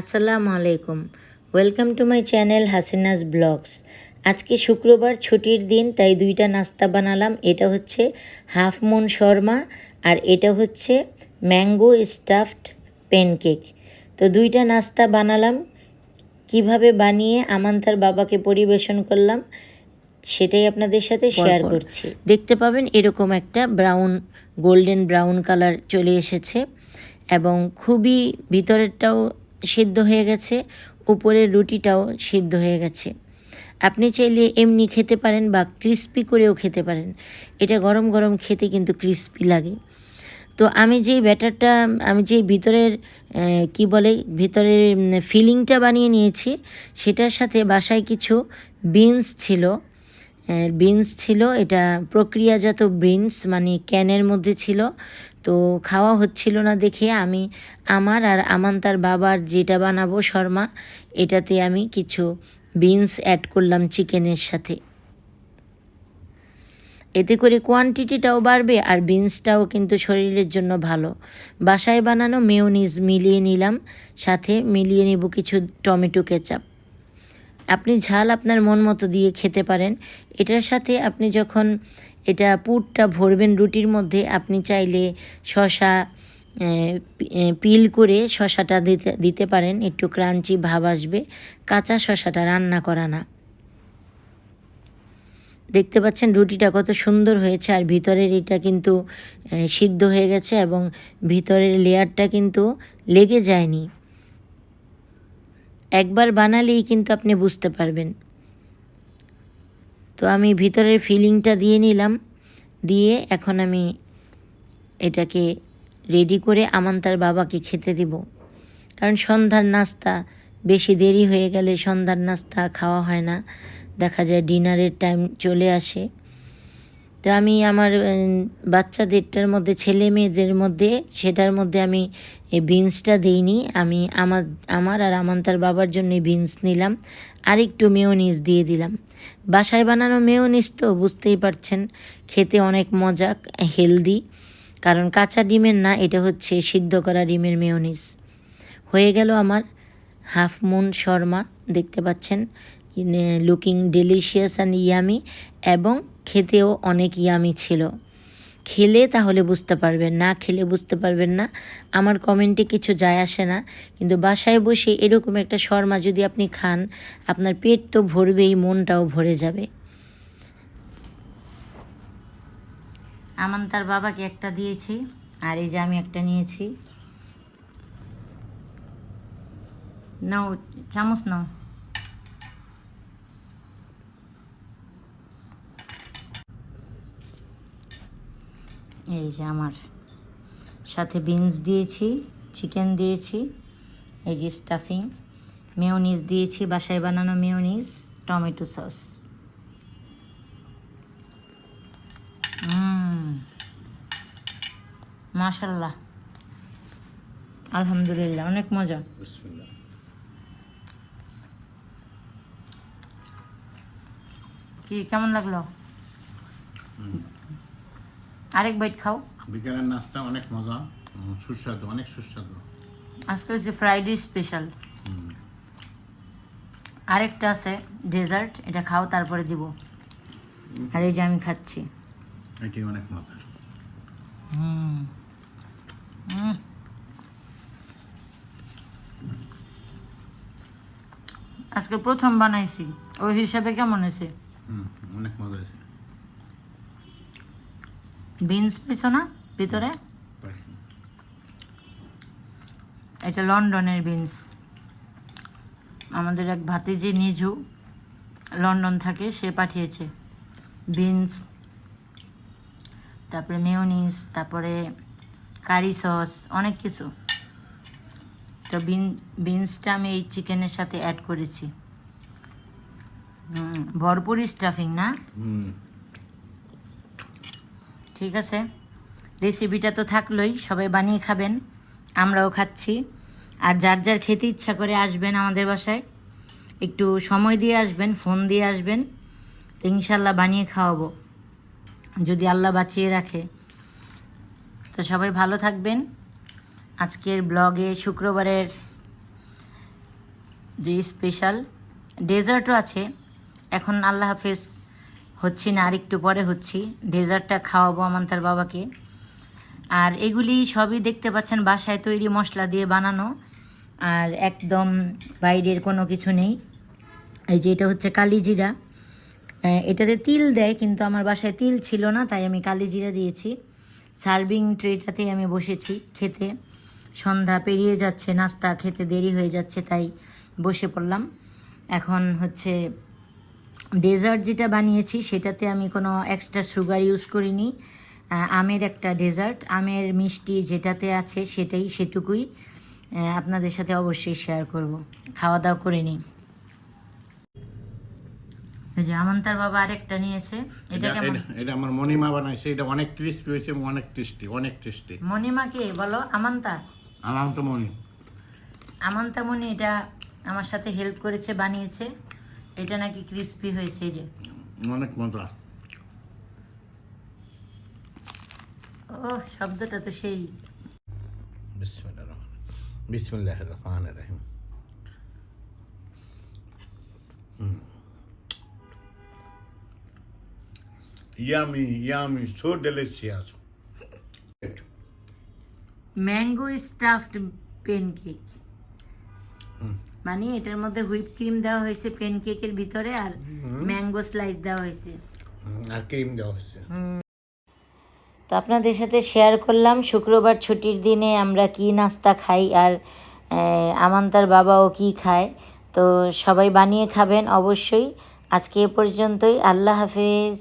আসসালামু আলাইকুম। Welcome to my channel Hasina's vlogs আজকে শুক্রবার ছুটির দিন তাই দুইটা নাস্তা বানালাম। এটা হচ্ছে হাফ মুন শর্মা আর এটা হচ্ছে ম্যাঙ্গো স্টাফড প্যানকেক। তো দুইটা নাস্তা বানালাম। কীভাবে বানিয়ে আমান্তার বাবাকে পরিবেশন করলাম সেটাই আপনাদের সাথে শেয়ার করছি। দেখতে পাবেন এরকম একটা ব্রাউন গোল্ডেন ব্রাউন কালার চলে এসেছে এবং খুবই ভিতরেরটাও সিদ্ধ হয়ে গেছে, উপরের রুটিটাও সিদ্ধ হয়ে গেছে। আপনি চাইলে এমনি খেতে পারেন বা ক্রিস্পি করেও খেতে পারেন। এটা গরম গরম খেতে কিন্তু ক্রিস্পি লাগে। তো আমি যেই ব্যাটারটা, আমি যেই ভিতরের কি বলে, ভিতরের ফিলিংটা বানিয়ে নিয়েছি, সেটার সাথে বাসায় কিছু বিনস ছিল। বিনস ছিল, এটা প্রক্রিয়াজাত বিনস মানে ক্যানের মধ্যে ছিল। তো খাওয়া হচ্ছিল না দেখে আমি, আমার আর আমান তার বাবার যেটা বানাবো শর্মা, এটাতে আমি কিছু বিনস অ্যাড করলাম চিকেনের সাথে। এতে করে কোয়ান্টিটিটাও বাড়বে আর বিনসটাও কিন্তু শরীরের জন্য ভালো। বাসায় বানানো মেয়োনিজ মিলিয়ে নিলাম, সাথে মিলিয়ে নেব কিছু টমেটো কেচাপ আপনি ঝাল আপনার মন মতো দিয়ে খেতে পারেন। এটার সাথে আপনি যখন এটা পুরটা ভরবেন রুটির মধ্যে, আপনি চাইলে শশা পিল করে শশাটা দিতে দিতে পারেন। একটু ক্রাঞ্চি ভাব আসবে। কাঁচা শশাটা রান্না করা না। দেখতে পাচ্ছেন রুটিটা কত সুন্দর হয়েছে আর ভিতরের এটা কিন্তু সিদ্ধ হয়ে গেছে এবং ভিতরের লেয়ারটা কিন্তু লেগে যায়নি। একবার বানালেই কিন্তু আপনি বুঝতে পারবেন। তো আমি ভিতরের ফিলিংটা দিয়ে নিলাম, দিয়ে এখন আমি এটাকে রেডি করে আমান তার বাবাকে খেতে দিব। কারণ সন্ধ্যার নাস্তা, বেশি দেরি হয়ে গেলে সন্ধ্যার নাস্তা খাওয়া হয় না। দেখা যায় ডিনারের টাইম চলে আসে। তো আমি আমার বাচ্চাদেরটার মধ্যে ছেলে মেয়েদের মধ্যে, সেটার মধ্যে আমি এই বিনসটা দিইনি। আমি আমার আমার আর আমান্তার বাবার জন্য বিনস নিলাম। আর একটু মেয়োনিজ দিয়ে দিলাম। বাসায় বানানো মেয়োনিজ তো বুঝতেই পারছেন, খেতে অনেক মজা, হেলদি। কারণ কাঁচা ডিমের না, এটা হচ্ছে সিদ্ধ করা ডিমের মেয়োনিজ। হয়ে গেল আমার হাফ মুন শর্মা, দেখতে পাচ্ছেন। লুকিং ডেলিশিয়াস অ্যান্ড ইয়ামি এবং খেতেও অনেক ইয়ামি ছিল। খেলে তাহলে বুঝতে পারবেন, না খেলে বুঝতে পারবেন না। আমার কমেন্টে কিছু যায় আসে না, কিন্তু বাসায় বসে এরকম একটা শর্মা যদি আপনি খান, আপনার পেট তো ভরবেই, মনটাও ভরে যাবে। আমান তার বাবাকে একটা দিয়েছি, আর এই যে আমি একটা নিয়েছি। নাও, চামচ নাও। এই যে আমার সাথে বিনস দিয়েছি চিকেন দিয়েছি এই যে স্টাফিং মেয়োনিজ দিয়েছি বাসায় বানানো মেয়োনিজ টমেটো সস। মাশাল্লাহ। আলহামদুলিল্লাহ অনেক মজা। কি কেমন লাগল? আরেক বাইট খাও। বিকেলের নাস্তা অনেক মজা সুস্বাদু অনেক সুস্বাদু। আজকে হচ্ছে ফ্রাইডে স্পেশাল আরেকটা আছে ডেজার্ট এটা খাও তারপরে দিব। আর এই যে আমি খাচ্ছি। এটি অনেক মজা। হুম। আজকে প্রথম বানাইছি। ওই হিসাবে কেমন হয়েছে? হুম, অনেক মজা আছে বিনস পেছো না, ভিতরে? এটা লন্ডনের বিনস। আমাদের এক ভাতিজি নিজু লন্ডন থাকে, সে পাঠিয়েছে। বিনস, তারপরে মেয়োনিজ তারপরে কারি সস, অনেক কিছু। তো বিন, বিনসটা আমি এই চিকেনের সাথে অ্যাড করেছি। ভরপুর স্টাফিং না? ঠিক আছে? রেসিপিটা তো থাকলোই, সবাই বানিয়ে খাবেন, আমরাও খাচ্ছি। আর যার যার খেতে ইচ্ছা করে আসবেন আমাদের বাসায়, একটু সময় দিয়ে আসবেন, ফোন দিয়ে আসবেন তো ইনশাল্লাহ বানিয়ে খাওয়াবো, যদি আল্লাহ বাঁচিয়ে রাখে। তো সবাই ভালো থাকবেন। আজকের ব্লগে শুক্রবারের যে স্পেশাল ডেজার্টও আছে। এখন আল্লাহ হাফেজ। হচ্ছি না আরেকটু পরে হচ্ছি। ডেজার্টটা খাওয়াবো আমান্তার বাবাকে। আর এগুলি সবই দেখতে পাচ্ছেন বাসায় তৈরি মশলা দিয়ে বানানো। আর একদম বাইরের কোনো কিছু নেই। এই যে এটা হচ্ছে কালিজিরা আহ, এটাতে তিল দেয় কিন্তু আমার বাসায় তিল ছিল না তাই আমি কালিজিরা দিয়েছি। সার্ভিং ট্রেটাতে আমি বসেছি খেতে। সন্ধ্যা পেরিয়ে যাচ্ছে নাস্তা খেতে দেরি হয়ে যাচ্ছে তাই বসে পড়লাম। এখন হচ্ছে ডেজার্ট যেটা বানিয়েছি সেটাতে আমি কোনো এক্সট্রা সুগার ইউজ করিনি। আমের একটা ডেজার্ট আমের মিষ্টি যেটাতে আছে সেটাই সেটুকুই আপনাদের সাথে অবশ্যই শেয়ার করব। খাওয়া দাওয়া করে নিই এই যে আমন্তার বাবা আরেকটা নিয়েছে। এটা কেমন? এটা- আমার মনিমা বানাইছে। এটা অনেক ক্রিস্পি হয়েছে অনেক টেস্টি অনেক টেস্টি মনিমা কে? বলো আমান্তা? আমার তো মনি আমান্তা মনি এটা আমার সাথে হেল্প করেছে বানিয়েছে। এটা নাকি ক্রিস্পি হয়েছে যে। অনেক মজা। ও শব্দটা তো সেই। বিসমিল্লাহ রহমান বিসমিল্লাহ রহমান রহিম। Yummy yummy so delicious mango stuffed pancake মানে এটার মধ্যে হুইপ ক্রিম দেওয়া হয়েছে পেনকেকের ভিতরে আর ম্যাঙ্গো স্লাইস দেওয়া হয়েছে। আর ক্রিম দেওয়া হয়েছে। তো আপনাদের সাথে শেয়ার করলাম শুক্রবার ছুটির দিনে আমরা কি নাস্তা খাই আর আমান্তার বাবাও কি খায়। তো সবাই বানিয়ে খাবেন অবশ্যই। আজকে এ পর্যন্তই আল্লাহ হাফেজ।